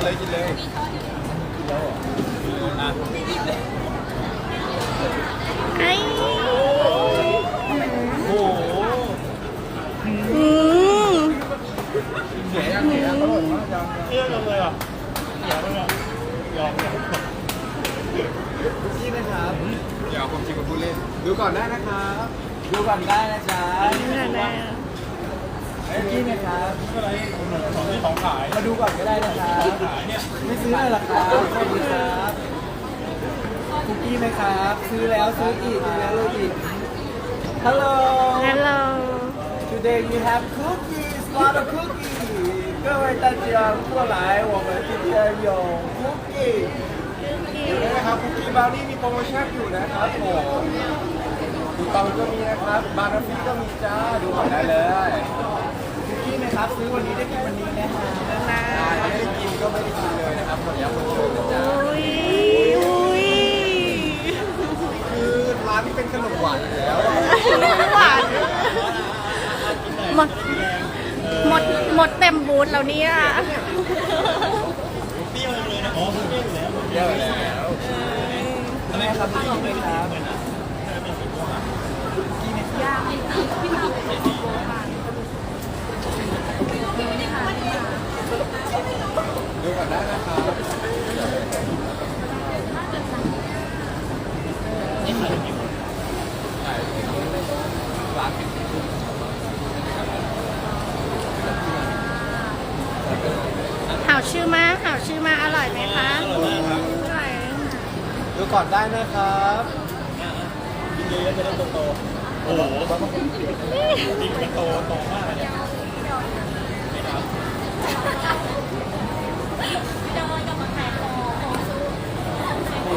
นเลยกินเลยอะไอ้โอ้โหอืมเสียยังเสียยังอร่อยมายังเรื่องกันเลยอะเดี๋ยวมันยอมยอมคุกกี้นะครับอย่าเอาความจริงมาพูดเล่น ดูก่อนได้นะครับ ดูก่อนได้นะจ๊ะนั่นแหละ คุกกี้นะครับอะไรของหนูของที่ของขายมาดูก่อนก็ได้นะครับขายเนี่ยไม่ซื้อเลยหรอครับขอบคุณครับคุกกี้ไหมครับ ซื้อแล้วซื้ออีกซื้อแล้วอีก Hello Hello Today we have cookies lot of cookies 各位大家过来我们今天有 cookie นะครับคุกกี้บาร์นี่มีโปรโมชั่นอยู่นะครับผมดูตองก็มีนะครับ บาร์นฟี่ก็มีจ้า ดูก่อนได้เลย วันนี้ได้กินวันนี้นะฮะได้ไม่ได้กินก็ไม่ได้กินเลยนะครับคนนี้คนเชิญนะจ๊ะอุ้ยอุ้ยคือร้านนี้เป็นขนมหวานอยู่แล้วอะหวานหมดหมดหมดเต็มบูธแล้วเนี่ยเปรี้ยวเลยนะอ๋อเปรี้ยวอยู่แล้วเยอะแล้วอะไรครับคุกกี้ไหมครับ ดูก่อนได้นะครับหาวชื่อมาหาวชื่อมาอร่อยไหมคะอร่อยดูก่อนได้นะครับกินเยอะๆจะได้โตๆโอ้โหจริงมันโตโตมากเลย คุ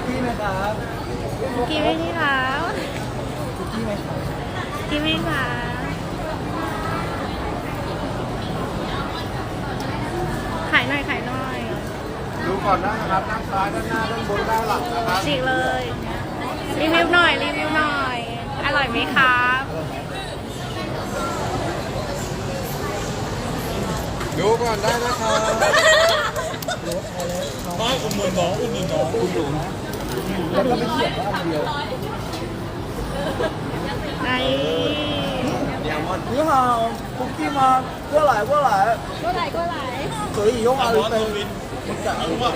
กกี้นะครับกินไม่ที่ร้านคุกกี้ไหมครับกินไม่ค่ะขายหน่อยขายหน่อยดูก่อนได้นะครับด้านซ้ายด้านหน้าด้านบนด้านหลังนะครับฉีกเลย รีวิวหน่อย รีวิวหน่อย อร่อยไหมครับ ดูก่อนได้นะครับ ไม่อุ่นมือน้องอุ่นมือน้อง คุณดูนะแล้วก็ไม่เขียนว่าอันเดียว ไอ้ เดียวมัน你好คุกกี้มา过来过来过来过来可以用阿里 ตัว 飞 วิน รู้ว่า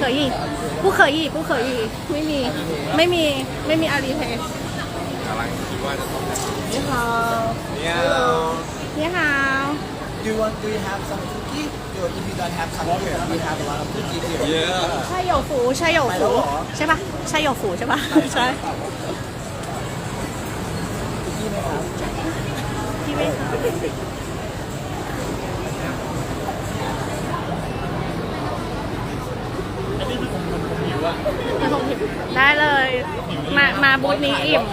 可以不可以不可以ไม่มี ไม่มี ไม่มีอาลีเพย์ กำลังคิดว่าจะต้อง你好你好 นี่ฮาว Do You want? Do you have some cookie? Do if you don't have some cookie, we have a lot of cookie here. yeah ใช่หยกฝูใช่หยกฝูใช่ปะใช่หยกฝูใช่ปะใช่พี่ไม่ค่ะได้เลย มามาบูธนี้อิ่ม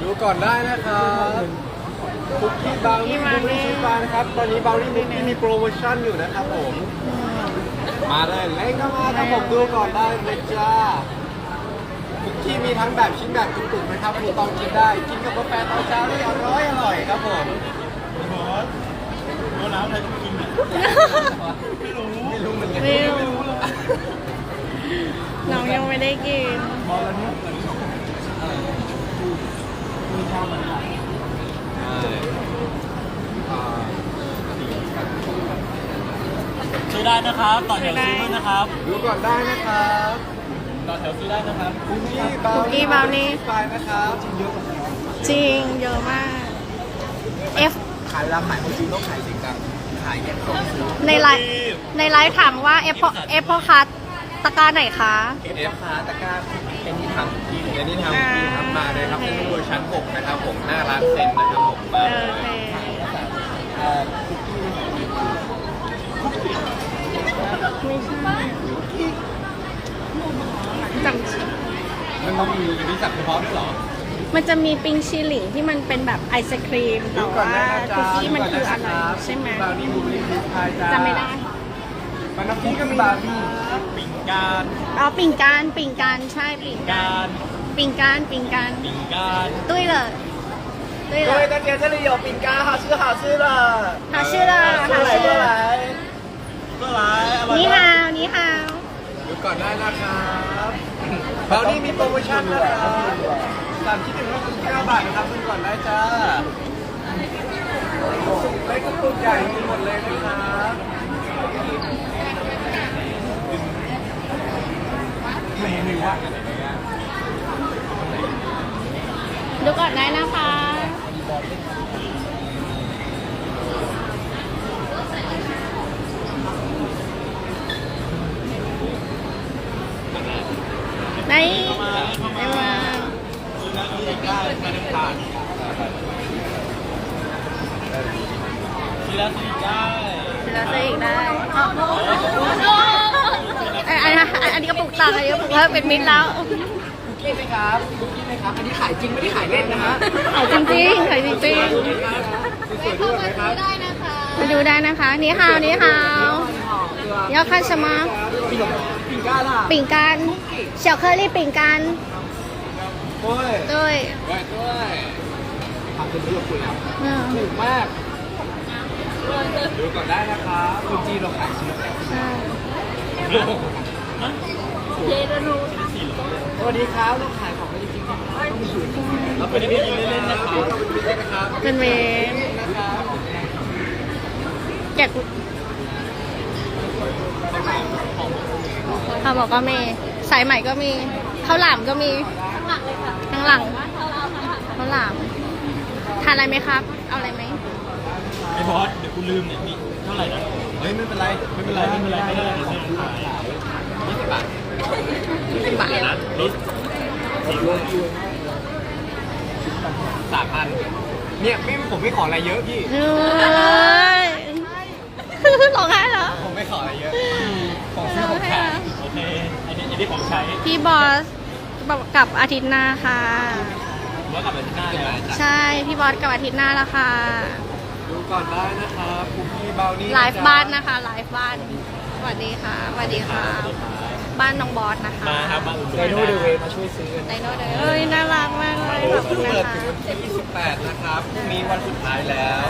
ดูก่อนได้นะครับ คุกกี้บราวนี่คุกกี้บราวนี่บุรีชีสบาร์นะครับ ตอนนี้บราวนี่บุรีมีโปรโมชั่นอยู่นะครับผม มาเลยเล่นเข้ามาครับผมดูก่อนได้เลยจ้าคุกกี้มีทั้งแบบชิ้นแบบตุ่มๆนะครับคุณต้องกินได้ กินกับกาแฟตอนเช้าได้อร่อยอร่อยครับผมบอสโดนน้ำใครต้องกินเนี่ยไม่รู้ไม่รู้เหมือนกันไม่รู้น้องยังไม่ได้กินมองแล้วเนี่ยมีข้าวมันไก่อ่า ซื้อได้นะครับต่อแถวซื้อด้วยนะครับ ดูก่อนได้นะครับต่อแถวซื้อได้นะครับคุกกี้บราวคุกกี้บราวนี่ ไปนะครับจริงเยอะกว่านี้จริงเยอะมาก F ขายเวลาขายคนจีนต้องขายจริงจังขายแยกของซื้อในไลฟ์ในไลฟ์ถามว่า F เอฟพอคัสตะกร้าไหนคะ เอฟราคาตะกร้า เป็นที่ทำที่เดี๋ยวนี้ทำดีครับมาเลยครับเป็นเวอร์ชัน6นะครับผมหน้าร้านเซ็นนะครับผมมาเอเลอยโอเคเอ่อไม่ใช่จำชื่อมันต้องมีนิสัยเฉพาะด้วยเหรอ มันจะมีปิงชีหลิงที่มันเป็นแบบไอศครีมดูแต่ก่อนว่าได้นะจ๊ะคุกกี้มันคืออะไรดูก่นนใช่ไหม บราวนี่บูเบอรี่ชีสพายจ้าจำไม่ได้ มันน้ำพริกก็มีบราวนี่ ปิ่งการ อ๋อปิ่งการปิ่งการใช่ปิ่งการ การ ปิ่งการปิ่งการ ปิ่งการ ตุ้ยเลย 对各位了，大家，这里有饼干，好吃好吃的。好吃的，过好吃来过来。ก็ร้ายอร่อย 你好，你好。 ดูก่อนได้นะครับบราวนี่มีโปรโมชั่นนะครับสามชิ้นหนึ่งร้อยสิบเก้าบาทนะครับดูก่อนได้จ้าสุกเล็กกับสุกใหญ่มีหมดเลยนะครับ เมนูว่ากันไหนเนี่ยดูก่อนได้นะคะ ไหนไหนมา ทีละสี่ได้ เดี๋ยวเราจะอีกได้ไอ้อันนี้อันนี้ก็ปลุกตังค์อันนี้ก็ปลุก เป็นมิตรแล้วคุกไหมครับคุกไหมครับ อันนี้ขายจริงไม่ได้ขายเล่นนะฮะขายจริงๆขายจริงๆสวยด้วยนะครัมาดูได้นะคะนี่ฮาวนี่ฮาวยอดคัชมาปิ่งกานปิ่งกันเฉียเคอรี่ปิ่งกันด้วยด้วยด้วยทำเป็นเรื่องคุณแล้วถูกมากดูก่อนได้นะคะคุณจีเราขายชิ้นะใช่ แปดใช่สวัสดีครับเราขายของกันจริงๆครับต้องมีสูตรเราเป็นพี่เล่นๆนะครับขอบคุณนะครับเป็นเวรนะครับแจกข้าวบอกก็มีสายใหม่ก็มีข้าวหลามก็มีข้างหลังข้างหลังทานอะไรไหมครับ เอาอะไรไหมไอ้บอสเดี๋ยวกูลืมเนี่ยมีเท่าไหร่นะเฮ้ยไม่เป็นไรไม่เป็นไรไม่เป็นไรไม่ได้เดี๋ยวซื้อขายยี่สิบบาทสิ บบาทเดี๋ยวนะลิสต์สามพันเนี่ยไม่ผมไม่ขออะไรเยอะพี่เฮ้ยร้องไห้แล้ว ผมไม่ขออะไรเยอะ ของซื้อของขายโอเคอันนี้อันนี้ของใช้พี่บอสกลับอาทิตย์หน้าค่ะ แล้วกลับไปที่หน้าเลยนะใช่พี่บอสกลับอาทิตย์หน้าแล้วค่ะ ดูก่อนได้นะครับคุกกี้เบลนี่ไลฟ์บ้านนะคะไลฟ์บ้านส วัสดีค่ะสวัสดีค่ะ บ้านน้องบอสนะคะมาครับมาอุดหนุนไดโนเดเวมาช่วยซื้อกันไดโนเดย์เอ้ยน่ารักมากเลยขอบคุณเปินะดคะถึงวันที่28 นะครับพรุ่งนี้วันสุดท้ายแล้ว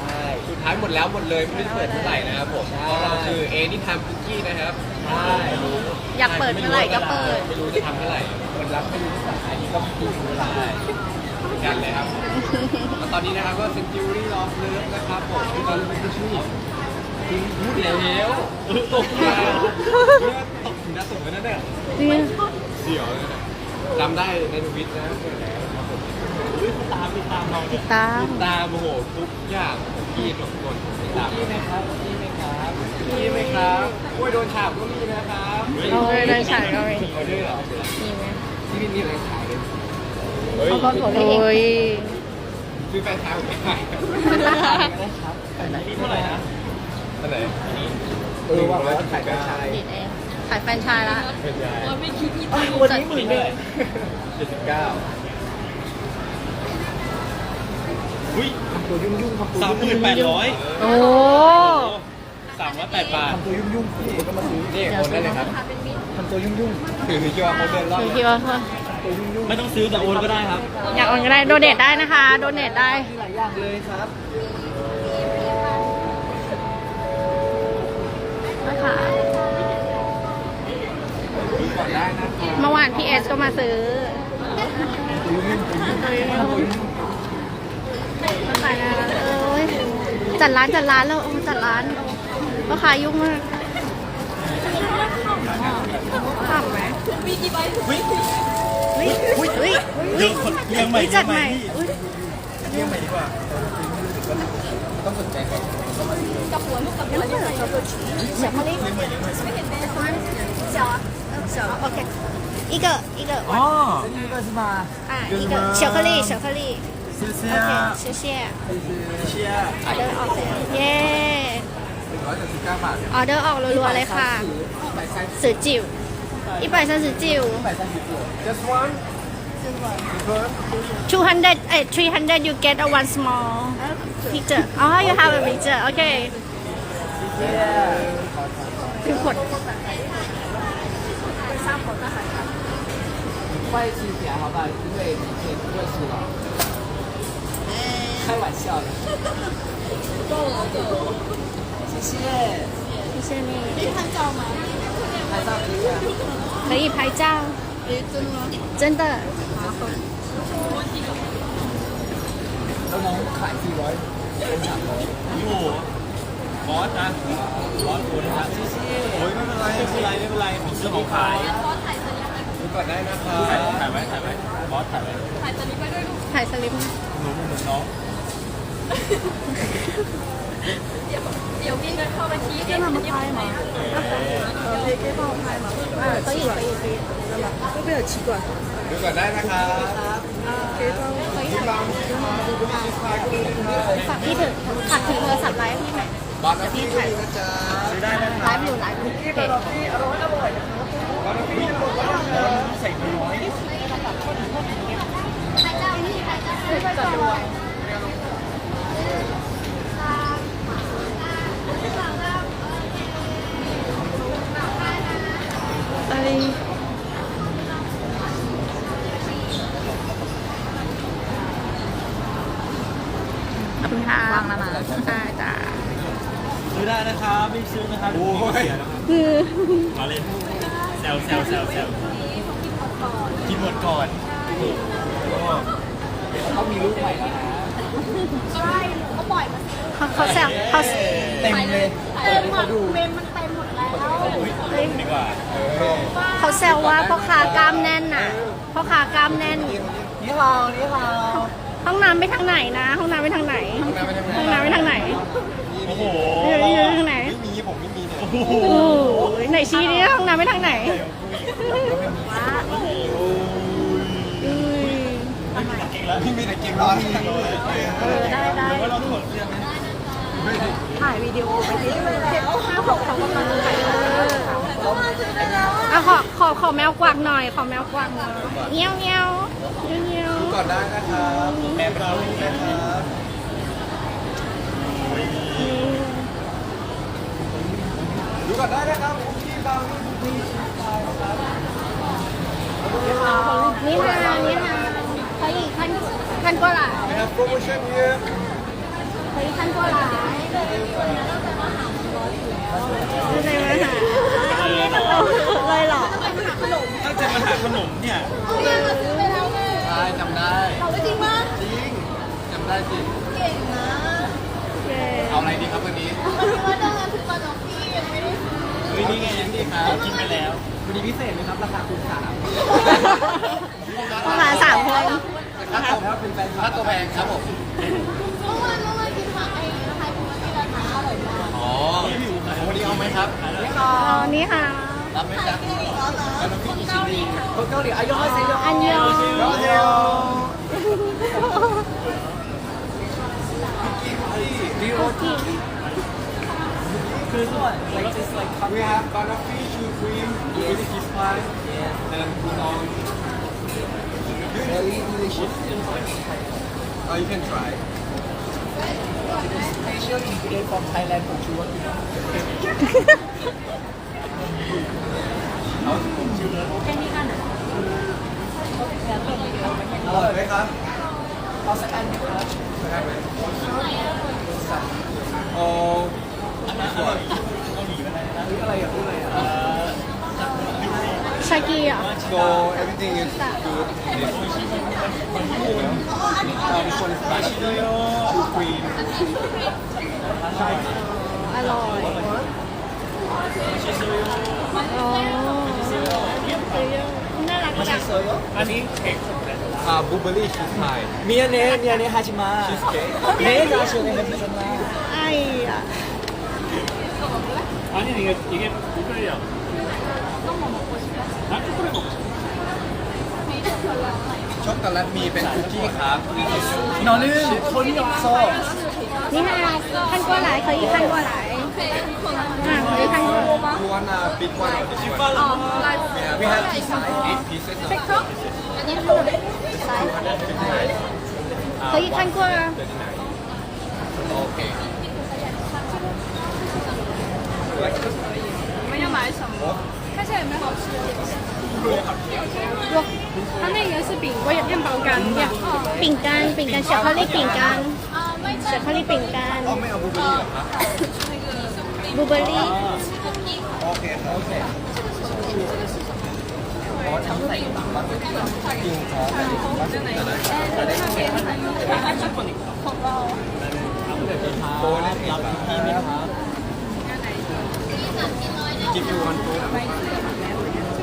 ใช่ สุดท้ายหมดแล้วหมดเลยไม่ได้เปิดเมื่อไหร่นะครับผมเพราะเราคือเอนี่ทำคุกกี้นะครับใช่อยากเปิดเมื่อไหร่ก็เปิด ไม่รู้จะทำเมื่อไหร่คนรับไม่รู้ภาษาอันนี้ก็ไม่รู้เวลาเหมือนกันเลยครับแล้วตอนนี้นะครับก็ Century of Love นะครับผมที่ตอนนี้เป็นชื่อคุณ พูดแล้วตกมาตกถึงนะตกไปนั่นเนี่ยเนี่ยเสียวเลยนะจำได้ในทวิตนะเปิดแล้วครับผมอุ๊ยตามติดตามเราติเนี่ยดตาม ติดตามโอ้โหทุกอย่างของพี่ทุกคนติดตามพี่ไหมครับพี่ไหมครับพี่ไหมครับกล้วยโดนฉาบก็มีนะครับโอ้ยได้ฉายก็มี เอาด้วยเหรอมีไหมที่นี่มีอะไรขายเลยเฮ้ยโอ้ยซื้อแฟนชายผมไม่ขายนี่เท่าไหร่นะ อันไหนเออว่าขายแฟนชายติดเองขายแฟรนไชายละแฟนชายวันนี้หมื่นหนึ่งเจ็ดสิบเก้าอุ้ยทำตัวยุ่งยุ่งๆทำตัวสามหมื่นแปดร้อยโอ้สามร้อยแปดบาททำตัวยุ่งยุ่งๆพี่ก็มาซื้อนี่โอนได้เลยครับทำตัวยุ่งยุ่งๆถือคิดว่าเขาเดินรอบคือคิดว่าตัวยุ่งยุ่งไม่ต้องซื้อแต่โอนก็ได้ครับ อยากโอนก็ได้โดเนทได้นะคะ โดเนทได้ หลายอย่างเลยครับ เมื่อวานพี่เอสก็มาซื้อจัดร้านจัดร้านแล้วจัดร้านก็ขายยุ่งมากขับไหมมีกี่ใบอุ้ยอุ้ยอุ้ยอุ้ยยเรียงใหม่จัดใหม่เรียงใหม่ดีกว่าต้องสนใจก่อนกับหัวลูกกับหัวเรียงใหม่กับตัวชี้เสียงมาเล่นไม่เห็นเม่ไหมเสียง 小 OK 一个一个 อ๋อ นี่ก็是吗啊一个巧克力巧克力谢谢 OK 谢谢เชียร์ ออเดอร์ออกแล้วเย้ หนึ่งร้อยเจ็ดสิบเก้าบาทเนี่ย ออเดอร์ออกรัวๆเลยค่ะ ใบไส้ สือจิ๋ว一百三十จิ๋ว ใบไส้สิบตัว just one just one 200เอ้ย300 you get a one small picture อ๋อ you have a picture okay คือขด 快吃起来好不好？因为你可以不会吃了。 开玩笑的。谢谢。谢谢你。拍照可以啊。可以拍照。真的。我能ขาย400เป็น300 อยู่บอสนะบอสคุณนะครับ โอ้ยไม่เป็นไร ไม่เป็นไรไม่เป็นไรผมซื้อของขาย ดู ก่อนได้นะครั ถ่าย บ ถ่ายไว้ถ่ายไว้บอสถ่ายไว้ ถ่ายสลิป หนูเหมือนน้อง 跟他们拍吗？可以可以帮我拍吗？啊，可以可以可以。会不会很奇怪？ ดูก่อนได้นะครับ 可以帮我可以 ที่บางที่มาดูดูที่สไตล์ก็มีนะครับ ฝากพี่ถือฝากถือโทรศัพท์ไลฟ์ให้พี่หน่อย บอลนะพี่ก็มีนะจ๊ะซื้อได้นะ ไลฟ์อยู่ไลฟ์อยู่เพจ บอ ลนะพี่จะบอกว่าใส่น้อยไป พี่มีแต่เกมร้อนเออได้ได้ ว่าเราต้องหมดเรื่องนะถ่ายวิดีโอไปที่เจ็ดห้าหกเขากำลังถ่ายเอออะขอขอขอแมวกวักหน่อย ขอแมวกวักหน่อยเงี้ยวเงี้ยวเงี้ยวเงี้ยวดูก่อนได้นะครับแม่เรานะครับดูก่อนได้นะครับคุกกี้บางนี่คุกกี้สไตล์นะครับนี่ค่ะนี่ค่ะ 可以看看过来 We have promotion here 可以看过来ใช่ไหมคะเลยเหรอ ถ้าจะมาหาขนมเนี่ย ใช่จำได้จริงปะจริงจำได้จริง เย้ เอาอะไรดีครับวันนี้ เฮ้ยนี่ไงนี่ครับกินไปแล้ว วันนี้พิเศษไหมครับราคาคูณสามประมาณสามคนค่าตัวเป็นแฟนค่าตัวแพงครับผมอ๋อวันนี้เอาไหมครับอ๋อนี่ค่ะรับไหมจ๊ะเอาน้ำพริกกี่ชิ้นดีคนเกาหลีอายุห้าสิบอันยองเดี๋ยวคุกกี้คือส่วน like just like We have banoffee, shoe cream, with kiss pie, and udon. very delicious Oh, you can try. special ingredient from Thailand for sure oh, อ this one is spicy shoe cream อร่อยอ๋อน่ารักจัง เซอร์โย อันนี้เค้ก uh, blueberry cheese pie มีอันนี้มีอันนี้ฮาชิมะ cheesecake เนยาชูในฮาชิมะ ไอ้อะ 아니 이게 이게 누구예요? 나 초콜릿 먹고 싶어. ช็อกโกแลตมีเป็นคุกกี้ครับนอนลื่นคนหยอกโซ่นี่ค่ะท่านกัวหลายเคยอีกท่านกัวหลายอ่าเคยอีกท่านกัว You want a big one or this one? Yeah, we have eight pieces of อันนี้คือเคยอีกท่านกัว Okay. 它那个是饼，我有面包干，饼干，饼干，巧克力饼干。 เดี๋ยวเขารีบปิ่งกัน อ๋อไม่เอาบลูเบอร์รี่เหรอครับ บลูเบอร์รี่ โอเคครับโอเคอ๋อทำใส่บังบังจริงครับโบนั่นเองครับพี่ไหมครับกินอยู่วัน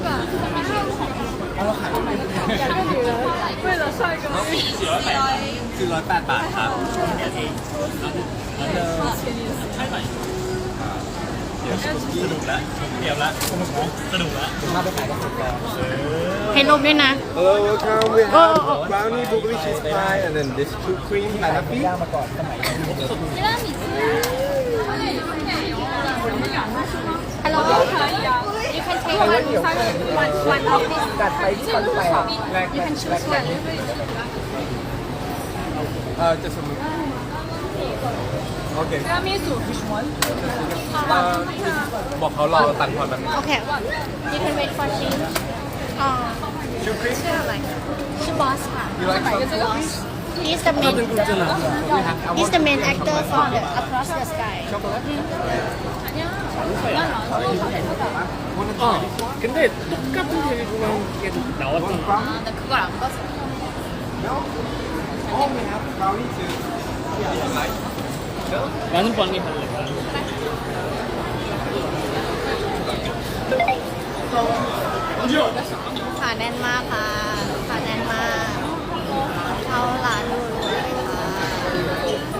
พุธเอาเราขายคือร้อยแปดบาทครับเดี๋ยวสนุกแล้วเตรียมละสนุกละมาไปขายกันสุดแล้วให้ลบด้วยนะ Hello, welcome. We have oh, brownie blueberry cheese pie and then this two cream canapé. มาก่อนสมัย Hello you can take one one one of this กัดไปที่คนแปลกแรก you can choose one เออจะสมุนโอเคเอ่อบอกเขารอตัดพอแบบนี้ Okay you can wait for change อ๋อชูครีมชื่ออะไรชื่อบอสค่ะ You like some Boss He's the main He's the main actor for the Across the Sky 근데 똑같은 대구만 나왔잖아. 근데 그걸 안 봤어 Oh, we have brownie too. Yeah, you like? 나는 빵이 할래. 나는. ขาแน่นมากค่ะขาแน่นมาก เข้าร้านดูเลยค่ะ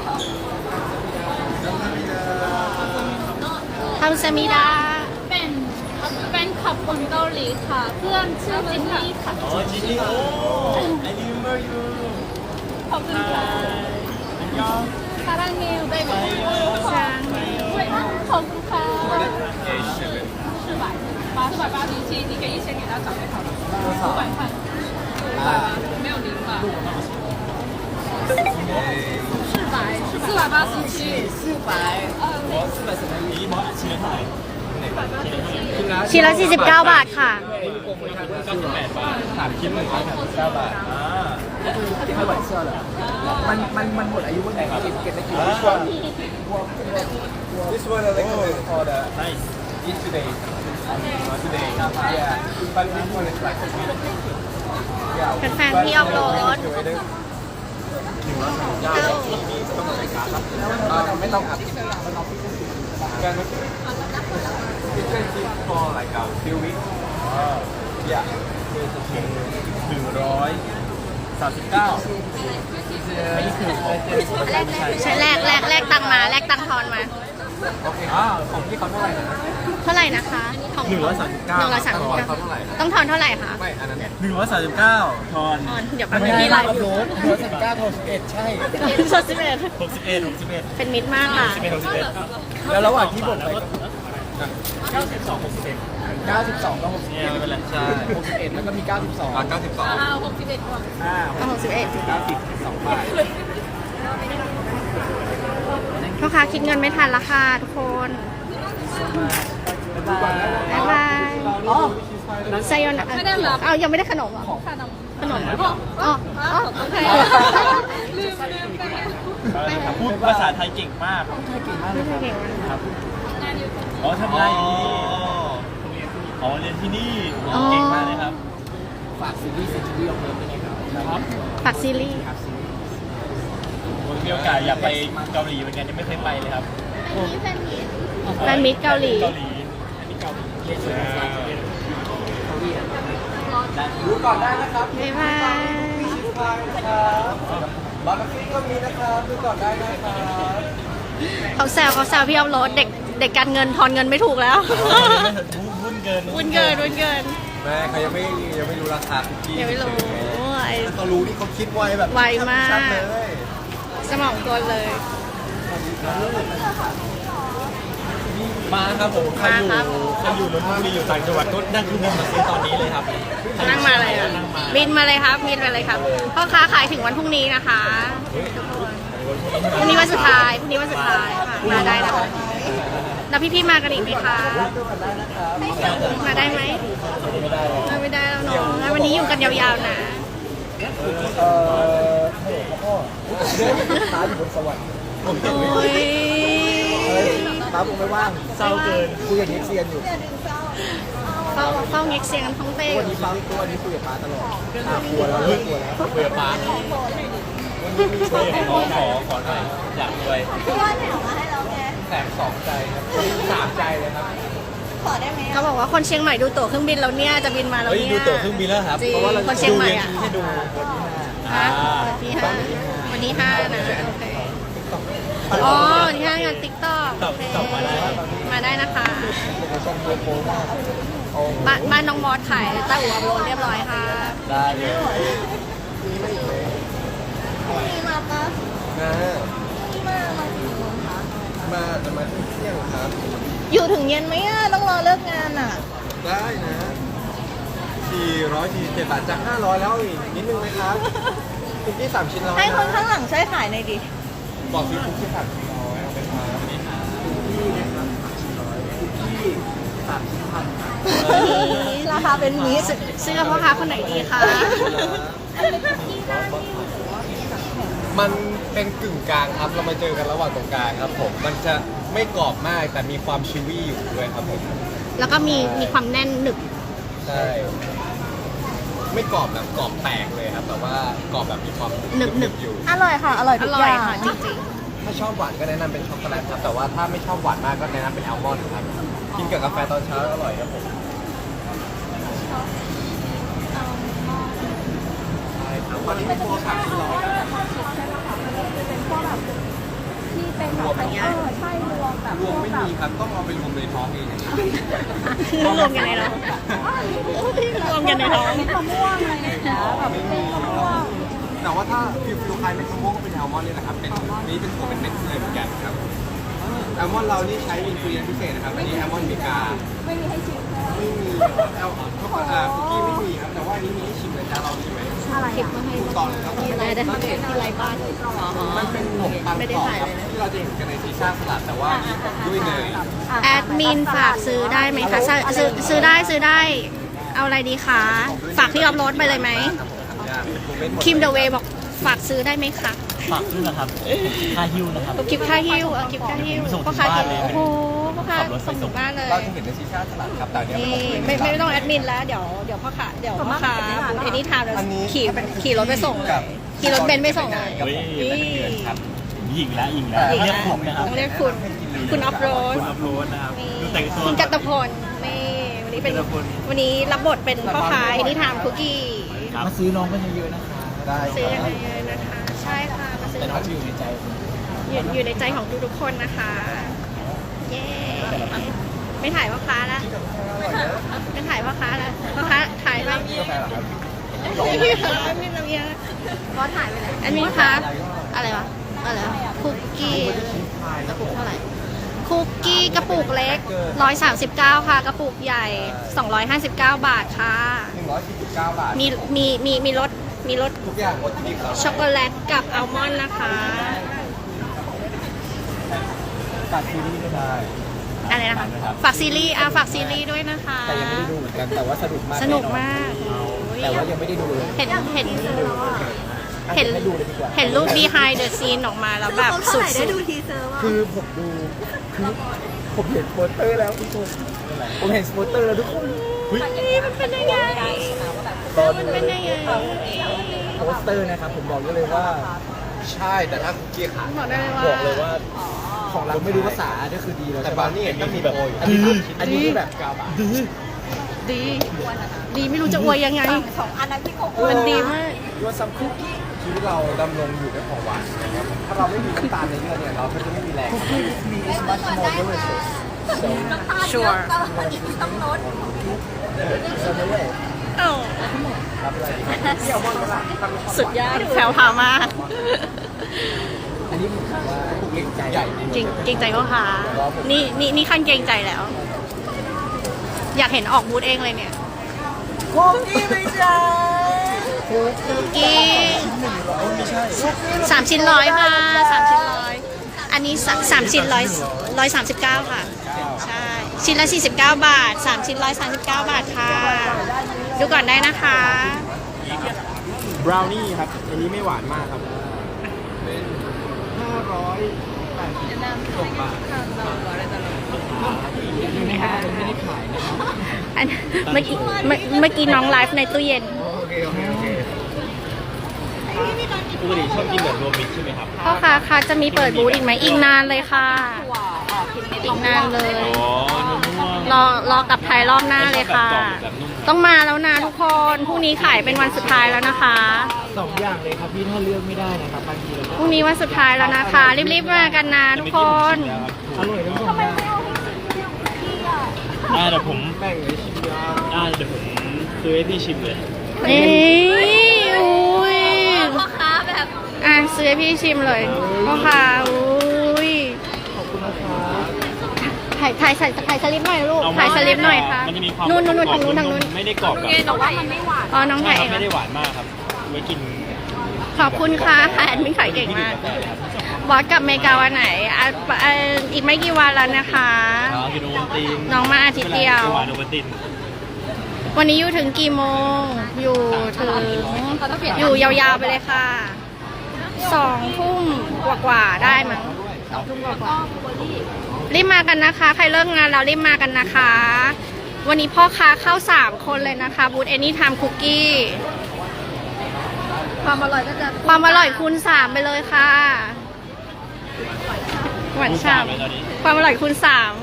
ทำซามิดา ื่อจินนี่ค่ะ อ๋อจินนี่โอ้ I remember you ขอบคุณค่ะอันยองซารังเฮลได้ไหมซารังเฮลขอบคุณค่ะสี่บาทสี่บาทแ四百，八四百八十七，你给一千给他涨就好了，五百块，五百吧，没有零吧？四百，四百八十七，四百，呃，四百什么？一毛一千块，四百八十七，ชิ้นละ49 บาทค่ะ โปรโมชั่8บาทสามชิ้นหนึ่งร้อยสามสิบเก้าบาทอ่าที่ไม่ไหวเชื่อหรอมันมันมันหมดอายุเมื่อไหร่ครับเก็บได้กี่วันวัววโมง This one I like oh. is called uh, nice. Eat today. Not today. Yeah. But this one is like a week. Yeah. เป็นแฟนที่อัพดหลด ไม่ต้องอัด You can keep for like a few weeks. Yeah หนึ่งร้อยสามสิบเก้าอันนี้คือของใช้แลกแลกแลกตังค์มาแลกตังค์ทอนมา โอเคอ่าของพี่เขาเท่าไหร่นะเท่าไหร่นะคะของหนึ่งร้อยสามสิบเก้าหนึ่งร้อยสามสิบเก้าต้องทอนเท่าไหร่คะไม่อันนั้นหนึ่งร้อยสามสิบเก้าทอนทอนเดี๋ยวแป๊บนึงพี่ไลฟ์โรดโรดสิบเก้าโทรสิบเอ็ดใช่สดสิบเอ็ดหกสิบเอ็ดหกสิบเอ็ดเป็นมิตรมากค่ะสิบเอ็ดหกสิบเอ็ดแล้วระหว่างที่ผมไปเก้าสิบสองหกสิบเอ็ด 92กับ61ไม่เป็นไใช่ 61 แล้วก็มี 92 อะ92 เอาหกสิบเอ็ดก่อนอ่า61 90 2บาทพ่อค้าคิดเงินไม่ทันละค่ะทุกคนบายบายอ๋อไซยอนไม่ได้หรอเอายังไม่ได้ขนมอะขนมอ๋ออ๋อโอเคลืมลืมไปแล้วพูดภาษาไทยเก่งมาก ไม่ใช่เก่งมากเลยครับเก่งาก อ๋อทำได้อย่างนี้ อ๋อเรียนที่นี่เก่งมากเลยครับ ฝากซีรีส์เซนจูรี่ออกมาเป็นไงครับครับฝากซีรีส์ผมมีโอกาสอยากไปเกาหลีเหมือนกันยังไม่เคยไปเลยครับแฟนมิตรเกาหลีเกาหลีอันนี้เกาหลีเรียนเลยครับดูก่อนได้นะครับบ๊ายบายชิสพายนะครับบาร์บีคิวก็มีนะครับดูก่อนได้นะครับเขาแซวเขาแซวพี่เอารถเด็ก เด็กการเงินทอนเงินไม่ถูกแล้ววุ่นเกินวุ่นเกินวุ่นเกินแม่เขายังไม่ยังไม่รู้ราคาคุกกี้ยังไม่รู้ไอ้ถ้าเขารู้นี่เขาคิดไวแบบไวมากชัดเลยสมองตัวเลย มาครับผมใครอยู่มาครับใครอยู่นนทบุรีอยู่ต่างจังหวัดก็นั่งเครื่องบินมาซื้อตอนนี้เลยครับนั่งมาเลยอะนั่งมาบินมาเลยครับบินมาเลยครับพ่อค้าขายถึงวันพรุ่งนี้นะคะพรุ่งนี้วันสุดท้ายพรุ่งนี้วันสุดท้ายค่ะมาได้นะคะ แล้วพี่ๆมากันอีกไหมคะ มาได้ไหมมาไม่ได้แล้วเนาะงั้นวันนี้อยู่กันยาวๆนะ เอ่อฮัลโหลครับพ่อตาอยู่บนสวรรค์โอ้ยเฮ้ยตาผมไม่ว่างเศร้าเกินคุยกับเน็กเซียนอยู่เฝ้าเฝ้าเง็กเสียงกันท้องเต้วันนี้ฟังตัวนี้คุยกับป้าตลอดอะกลัวแล้วเลิกกลัวแล้วคุยกับป้าขอขอขอขอหน่อยอยากรวยแสน สองใจครับสามใจเลยครับเขาบอกว่าคนเชียงใหม่ดูตั๋วเครื่องบินแล้วเนี่ยจะบินมาแล้วเฮ้ยเนี่ยดูตั๋วเครื่องบินแล้วครับจริงเพราะว่าเราคนเชียงใหม่อะดูให้ดูฮะวันที่ห้าวันที่ห้านะโอเคอ๋อวันที่ห้างานติ๊กต็อกตอบตอบมาได้ครับมาได้นะคะชมโลโก้มากโอ้บ้านบ้านน้องมอสขายตาอูอัพโหลดเรียบร้อยค่ะได้เลยมามา จะมาที่เที่ยงครับ อยู่ถึงเย็นไหมอะต้องรอเลิกงานอะ ได้นะ447บาทจาก 500 แล้วอีกนิดนึงไหมครับคุกกี้สามชิ้นร้อยให้คนนะข้างหลังช่วยขายหน่อยดิบอกซื้อคุกกี้สามชิ้นร้อยเอาไปครับคุกกี้นะครับคุกกี้สามชิ้นพันครับราคาเป็นมิส ซื้อกับพ่อค้าคนไหนดีคะมั นเป็นกึ่งกลางครับ เรามาเจอกันระหว่างตรงกลางครับผม มันจะไม่กรอบมากแต่มีความชิวี่อยู่ด้วยครับผม แล้วก็มีมีความแน่นหนึบใช่ ไม่กรอบแบบกรอบแตกเลยครับ แต่ว่ากรอบแบบมีความหนึบหนึบอยู่ อร่อยค่ะ อร่อยอทุกร่ออยย่างค่ะจริงถ้าชอบหวานก็แนะนำเป็นช็อกโกแลตครับ แต่ว่าถ้าไม่ชอบหวานมากก็แนะนำเป็นอัลมอนด์ครับ กินกับกาแฟตอนเช้าอร่อยครับผมใช่ครับตอนนี้เป็นโปรสามชิ้นร้อย รวมเนี้ยรวมไม่มีครับต้องเอาไปรวมในท้องเองๆคือรวมกันในท้องรวมกันในท้องไม่มีแต่ว่าถ้าฟิวฟิวคล้ายเม็ดมะม่วงก็เป็นอัลมอนด์นี่แหละครับเป็นนี่เป็นตัวเป็นเม็ดเลยเหมือนกันครับอัลมอนด์เรานี่ใช้อินกรีเดียนพิเศษนะครับอันนี้อัลมอนด์อเมริกาไม่มีให้ชิมไม่มีเอาเขาก็อ่าคุกกี้ไม่มีครับแต่ว่าอันนี้มีให้ชิมเลยจะลองชิมไหม อะไรคลิปมาให้ถูกต้องครับอะไรได้ทำที่ไรบ้านอ๋อมันเป็นขนมปังกรอบครับที่เราจะเห็นกันในซีซ่าสลัดแต่ว่ามีด้วยเนยแอดมินฝากซื้อได้ไหมคะซื้อซื้อซื้อได้ซื้อได้ เอาอะไรดีคะ ฝากพี่ออฟโรดไปเลยไหมครับผมทำยากเป็นโมเมนต์หมดคิมเดอะเวย์บอกฝากซื้อได้ไหมคะ ฝากด้วยนะครับค่าฮิวนะครับคลิปค่าฮิวเอาคลิปค่าฮิวผมส่งถึงพ่อค้าบ้านเลยโอ้โหพ่อ ค้าขับรถไปส่ง ส่ถึงงบ้านเลยเราจะเห็นในซีซ่าสลัดครับแต่อันเนี้ยนี่มันไม่ไม่ต้องแอดมินแล้วเดี๋ยวเดี๋ยวพ่อค้าเดี๋ยวพ่อค้าบูธเอนี่ทามจะอันนี้ขี่ถ้าเป็นขี่รถไปส่งเลยขี่รถเบนซ์ไปส่งเลยเฮ้ยนี่เป็นเดือนครับยิงแล้วยิงแล้วเรียกผมนะครับต้องเรียกคุณคุณออฟโรด คุณอัพโหลดนะครับดูแต่งตัว คุณกัตตพลนี่วันนี้เป็นกัตตพล วันนี้รับบทเป็นพ่อค้าเอนี่ทามคุกกี้ครับ มาซื้อน้องกันเยอะๆนะคะได้ซื้อกันเลยนะคะ ใช่ค่ะมาซื้อแต่น้องจะอยู่ในใจผมอยู่อยู่ในใจของทุกๆคนนะคะ เย้ ไม่ถ่ายพ่อค้าละไม่ถ่ายพ่อค้าละพ่อค้าถ่ายไหมกาแฟเหรอครับไม่ถ่ายไม่ถ่ายก็ถ่ายไปเลยอันนี้คะอะไรวะอะไรวะคุกกี้กระปุกเท่าไหร่คุกกี้กระปุกเล็ก 139 ค่ะ กระปุกใหญ่ 259 บาทค่ะ 149 บาท มีมีมีมีรสมีรสทุกอย่างหมดที่ครับช็อกโกแลตกับอัลมอนด์นะคะตัดซีรีส์ก็ได้ อะไรนะคะ ฝากซีรีส์อะฝากซีรีส์ด้วยนะคะ แต่ยังไม่ได้ดูเหมือนกันแต่ว่าสนุกมากสนุกแอมากโอ้ยแต่ว่ายังไม่ได้ดูเลยเห็นเห็นอะเห็นให้ดูเลยดีกว่าเห็นรูป behind the scene ออกมาแล้วแบบสุด ได้ดูทีเซอร์ว่าคือผมดูคือผมเห็นโปสเตอร์แล้วทุกคนผมเห็นโปสเตอร์แล้วทุกคนๆนี่มันเป็นยังไงรอมัดูนเป็นยังไงโปสเตอร์นะครับผมบอกได้เลยว่า ใช่แต่ถ้าคุกกี้ขาดบอกได้เลยบอกเลยว่าว่า ของเราไม่รู้ภาษาก็คือดีแล้วแต่ใช่บาปะร์นี่เห็นก็มีโปรอยู่อันนี้อันนี้คือแบบ9บาทดี ดีไม่รู้จะอวยยังไง สองอันนั้นที่เขามันดีมากยูซัมคุกกี้ชีวิตเราดำรงอยู่ด้วยของหวานนะครับถ้าเราไม่มีน้ำตาลในเลือดเนี่ยเราก็จะไม่มีแรง is much more delicious so ชัวร์ต้องลด so no way เอ้าครับอะไรดีครับที่อัลมอนด์ก็ได้ครับสุดยอดแพรวพราวมาก อันนี้ผมคิดว่าเก่งใจใหญ่จริงเกรงใจพ่อค้านี่นี่นี่ขั้นเกรงใจแล้ว อยากเห็นออกบูธเองเลยเนี่ยคุกกี้ไม่ใช่คุกกี้สามชิ้นร้อยค่ะสามชิ้นร้อย อันนี้สาสามชิ้นร้อยร้อยสามสิบเก้าค่ะ ใช่ ชิ้นละสี่สิบเก้าบาทสามชิ้นร้อยสามสิบเก้าบาทค่ะ ดูก่อนได้นะคะบราวนี่ครับ อันนี้ไม่หวานมากครับเป็นห้า ร้อยแปดสิบหกบาทไม่ได้ไม่ได้ขายนะอันเมื่อกี้เมื่อเมื่อกี้น้องไลฟ์ในตู้เย็นโอเคโอเคโอเคปกติชอบกินแบบรวมมิตรใช่ไหมครับพ่อค้าคะจะมีเปิดบูธอีกไหมอีกนานเลยค่ะอีกนานเลย อ๋อนุ่มรอรอกับไทยรอบหน้าเลยค่ะ แบบนุ่ม ต้องมาแล้วนะทุกคนพรุ่งนี้ขายเป็นวันสุดท้ายแล้วนะคะสองอย่างเลยครับพี่ถ้าเลือกไม่ได้นะครับบางทีเราพรุ่งนี้วันสุดท้ายแล้วนะคะ รีบๆมากันนะทุกคน อร่อยทั้งสองอย่างอ่าเดี๋ยวผมแบ่งเลยชิมยาวอ่าเดี๋ยวผมซื้อให้พี่ชิมเลยนี่อุ้ยพ่อค้าแบบ อะซื้อให้พี่ชิมเลยพ่อค่ะอุ้ย ขอบคุณนะครับ ถ่ายถ่ายใส่ถ่ายสลิปหน่อยลูกเอามาถ่ายสลิปหน่อยค่ะ มันจะมีความนู่นนู่นนู่นกรทาองบนู้นทางนู้น ไม่ได้กรอบแบบแต่ว่ามันไม่หวานอ๋อ น้องใช่ถ่ายคเอรับงไม่เหรได้อหวานมากครับ ไว้กิน ขอบคุณค่ะแอดมินขายเก่งมากบอสกลับอเมริกาวันไหนอะอะอีกไม่กี่วันแล้วนะคะอ๋อกินโอวัลตินน้องมาอาทิตย์เดียวหวานโอวัลตินวันนี้อยู่ถึงกี่โมง อยู่ถึง อยู่ยาวๆไปเลยค่ะสองทุ่มกว่าๆได้มั้งสองทุ่มกว่าๆ รีบมากันนะคะ ใครเลิกงานแล้วรีบมากันนะคะ วันนี้พ่อค้าเข้าสามคนเลยนะคะบูธ Anytime Cookie ความอร่อยก็จะความอร่อยคูณสามไปเลยค่ะหวานคูณฉ่สามเลยตอนนี้ำความอร่อยคูณสาม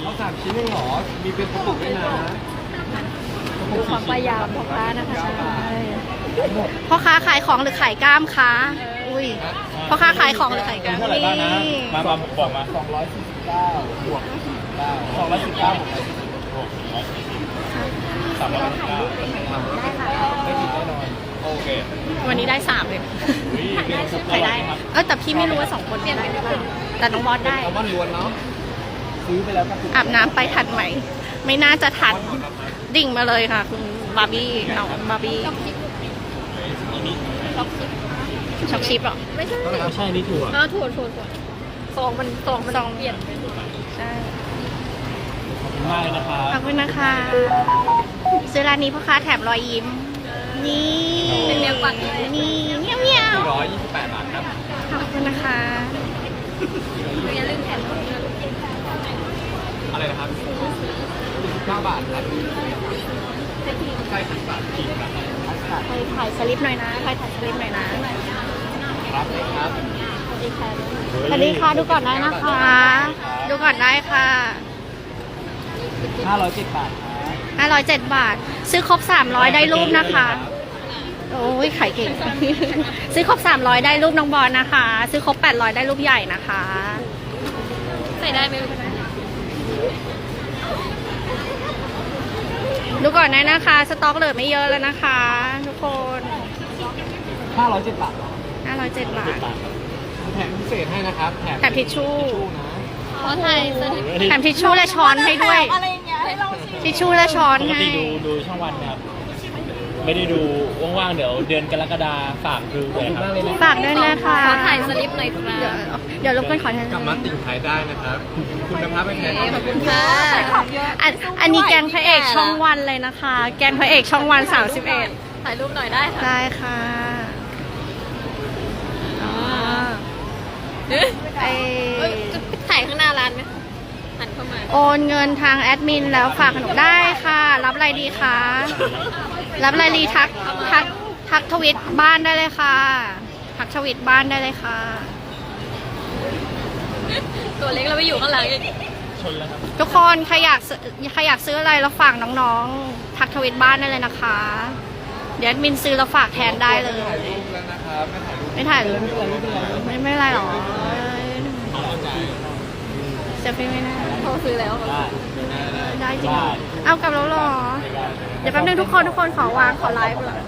เขาสามชิ้นเองเหรอ มีเป็นกระปุกด้วยนะดูความพยายามพ่อค้านะคะพ่อค้าขายของหรือขายกล้ามคะอุ้ยพ่อค้าขายของหรือขายกล้ามเท่าไหร่บ้างนะมามา บอกมา249บวก9 219บวกบวกร้อยสี่สิบสามร้อยสิบเก้าไม่ผิดแน่นอนโอเควันนี้ได้สามเลยอุ๊ยเป็นซุปอใครได้เออแต่พี่ไม่รู้ว่าสองคนเปลี่ยนได้หรือเปล่าแต่น้องบอสได้ เอัลมอนล้วนเนาะซื้อไปแล้วกระปุกอาบน้ำไปทันไหม ไม่น่าจะทันดิ่งมาเลยค่ะ คุณบาร์บี้น้องบาร์บี้ช็อกชิปหรอไม่ใช่ไม่ใช่นี่ถั่วเออถั่วถั่วถั่วซองมันซองมันซองเปลี่ยน ใช่ขอบคุณมากเลยนะครับ ขอบคุณนะคะซื้อร้านนี้พ่อค้าแถมรอยยิ้ม นี่เป็นแมวปักนี่เมียวเมียว128 บาทครับ ขอบคุณนะคะ อย่าลืมแถมอะไรนะครับ9บาทครับใครถ่ายสลิปหน่อยนะใครถ่ายสลิปหน่อยนะครับครับสวัสดีค่ะดูก่อนได้นะคะ ดูก่อนได้ค่ะ507บาทครับ507 บาท ซื้อครบ 300 ได้รูปนะคะ โอ้ยขายเก่ง ซื้อครบ 300 ได้รูปน้องบอลนะคะ ซื้อครบ 800 ได้รูปใหญ่นะคะ ใส่ได้ไหมดูก่อนได้นะคะ สต็อกเหลือไม่เยอะแล้วนะคะ ทุกคน507บาท507 บาท แถมพิเศษให้นะครับ แถมแถมทิชชู่นะ ขอถ่ายสลิปแถมทิชชู่และช้อนให้ด้วย อะไรอย่างเงี้ยให้เราชิมทิชชู่และช้อนปกให้ติดูดูช่องวันนะครับ ไม่ได้ดูว่างๆเดี๋ยวเดือนกรกฎาฝากดูเลยครับฝากด้วยนะคะขอถ่ายสลิปหน่อยครัเดี๋ยวบเดี๋ยวรบกวนขอแทนกลับมาติ่งไทยได้นะครับ คุณภาพไม่แพ้ขอบคุณค่ะอันอันนี้แกงพระเอกช่องวันเลยนะคะ แกงพระเอกช่องวัน 31 ถ่ายรูปหน่อยได้ค่ะได้ค่ะอ๋อไอเอ้ยจะ ถ่ายข้างหน้าร้านไหมหันเข้ามา โอนเงินทางแอดมินแล้วฝากขนมได้ค่ะ รับอะไรดีคะ รับอะไรดีทักทักทักทวิตบ้านได้เลยค่ะ ทักทวิตบ้านได้เลยค่ะ ตัวเล็กเราไปอยู่ข้างหลังอีกชนแล้วครับทุกคนใครอยากซื้อใครอยากซื้ออะไรแล้วฝากน้องๆ ทักทวิตบ้านได้เลยนะคะ เดี๋ยวแอดมินซื้อแล้วฝากแทนได้เลย ถ่ายรูปแล้วนะครับไม่ถ่ายรูปไม่ถ่ายเลยไม่ไม่เป็นไรหรอ เซฟฟี่ไม่ได้เขาซื้อแล้วได้ได้จริงเหรอเอากลับแล้วเหรอ เดี๋ยวแป๊บนึงทุกคนทุกคนขอวางขอไลฟ์ก่อน